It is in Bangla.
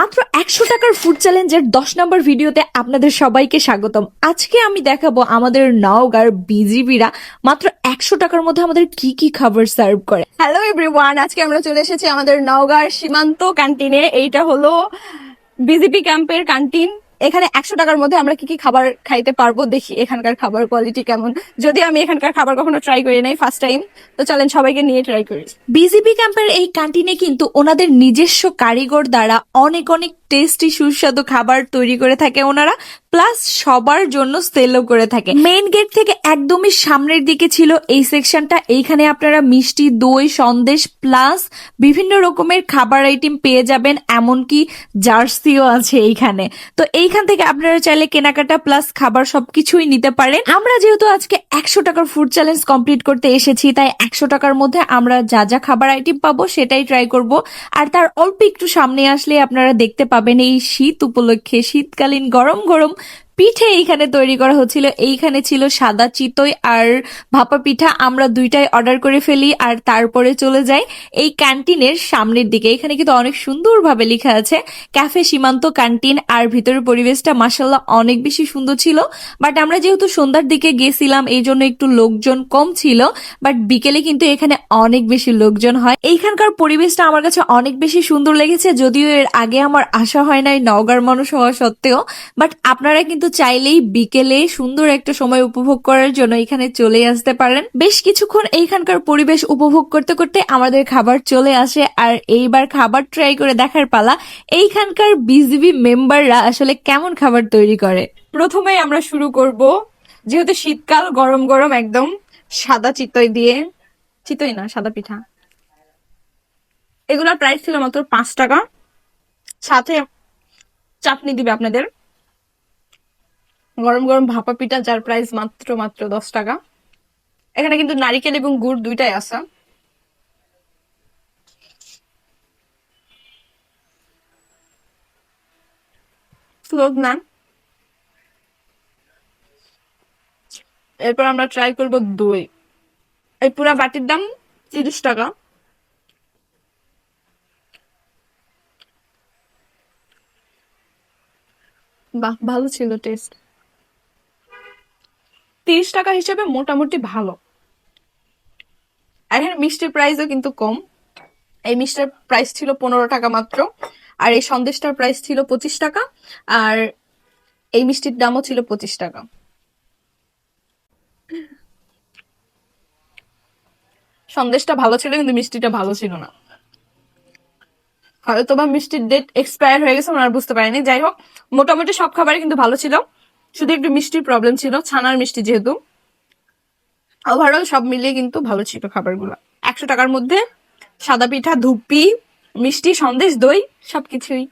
মাত্র একশো টাকার ফুড চ্যালেঞ্জের দশ নম্বর ভিডিওতে আপনাদের সবাইকে স্বাগতম। আজকে আমি দেখাবো আমাদের নওগাঁর বিজিবিরা মাত্র একশো টাকার মধ্যে আমাদের কি কি খাবার সার্ভ করে। হ্যালো এভরিওয়ান আজকে আমরা চলে এসেছি আমাদের নওগাঁর সীমান্ত ক্যান্টিনে এইটা হলো বিজেপি ক্যাম্পের ক্যান্টিন এখানে একশো টাকার মধ্যে আমরা কি কি খাবার খাইতে পারব দেখি এখানকার খাবার কোয়ালিটি কেমন। যদি আমি এখানকার খাবার কখনো ট্রাই করি নাই ফার্স্ট টাইম তো চলেন সবাইকে নিয়ে ট্রাই করি। বিজিবি ক্যাম্পের এই ক্যান্টিনে কিন্তু ওনাদের নিজস্ব কারিগর দ্বারা অনেক অনেক টেস্টি সুস্বাদু খাবার তৈরি করে থাকে ওনারা প্লাস সবার জন্য সেলও করে থাকে। মেইন গেট থেকে একদমই সামনের দিকে ছিল এই সেকশনটা এইখানে আপনারা মিষ্টি, দই, সন্দেশ প্লাস বিভিন্ন রকমের খাবার আইটেম পেয়ে যাবেন, এমনকি জার্সিও আছে এইখানে। তো এইখান থেকে আপনারা চাইলে কেনাকাটা প্লাস খাবার সবকিছুই নিতে পারেন। আমরা যেহেতু আজকে একশো টাকার ফুড চ্যালেঞ্জ কমপ্লিট করতে এসেছি, তাই একশো টাকার মধ্যে আমরা যা যা খাবার আইটেম পাবো সেটাই ট্রাই করব। আর তার অল্প একটু সামনে আসলে আপনারা দেখতে পাবেন এই শীত উপলক্ষে শীতকালীন গরম গরম পিঠে এইখানে তৈরি করা হচ্ছিল। এইখানে ছিল সাদা চিতই আর ভাপা পিঠা। আমরা দুইটাই অর্ডার করে ফেলি আর তারপরে চলে যাই এই ক্যান্টিনের সামনের দিকে। এখানে কিন্তু অনেক সুন্দরভাবে লেখা আছে, ক্যাফে সীমান্ত ক্যান্টিন আর ভিতরের পরিবেশটা মাসাল্লাহ অনেক বেশি সুন্দর ছিল। বাট আমরা যেহেতু সন্ধ্যার দিকে গেছিলাম, এই জন্য একটু লোকজন কম ছিল। বাট বিকেলে কিন্তু এখানে অনেক বেশি লোকজন হয়। এইখানকার পরিবেশটা আমার কাছে অনেক বেশি সুন্দর লেগেছে, যদিও এর আগে আমার আশা হয় নাই নওগাঁর মানুষ হওয়া সত্ত্বেও। বাট আপনারা কিন্তু চাইলেই বিকেলে সুন্দর একটা সময় উপভোগ করার জন্য এখানে চলে আসতে পারেন। বেশ কিছুক্ষণ এইখানকার পরিবেশ উপভোগ করতে করতে আমাদের খাবার চলে আসে। আর এইবার খাবার ট্রাই করে দেখার পালা, এইখানকার বিজিবি মেম্বাররা আসলে কেমন খাবার তৈরি করে? প্রথমেই আমরা শুরু করব, যেহেতু শীতকাল, গরম গরম একদম, সাদা চিতই দিয়ে, চিতই না, সাদা পিঠা। এগুলোর প্রাইস ছিল মাত্র পাঁচ টাকা। সাথে চাটনি দিবে আপনাদের। গরম গরম ভাপা পিঠা, যার প্রাইস মাত্র মাত্র দশ টাকা। এখানে কিন্তু নারিকেল এবং গুড় দুইটাই আছে। এরপর আমরা ট্রাই করব দই। এই পুরা বাটির দাম তিরিশ টাকা। বাহ, ভালো ছিল টেস্ট তিরিশ টাকা হিসেবে মোটামুটি ভালো। আর এখানে মিষ্টির প্রাইসও কিন্তু কম। এই মিষ্টির প্রাইস ছিল পনেরো টাকা মাত্র। আর এই সন্দেশটার প্রাইস ছিল পঁচিশ টাকা। আর এই মিষ্টির দামও ছিল পঁচিশ টাকা। সন্দেশটা ভালো ছিল, কিন্তু মিষ্টিটা ভালো ছিল না। হয়তো বা মিষ্টির ডেট এক্সপায়ার হয়ে গেছে ওনারা বুঝতে পারিনি। যাই হোক, মোটামুটি সব খাবারই কিন্তু ভালো ছিল। শুধু একটু মিষ্টির প্রবলেম ছিল, ছানার মিষ্টি যেহেতু। ওভারঅল সব মিলিয়ে কিন্তু ভালো ছিল খাবারগুলো। একশো টাকার মধ্যে সাদা পিঠা, ধুপি, মিষ্টি, সন্দেশ, দই, সবকিছুই।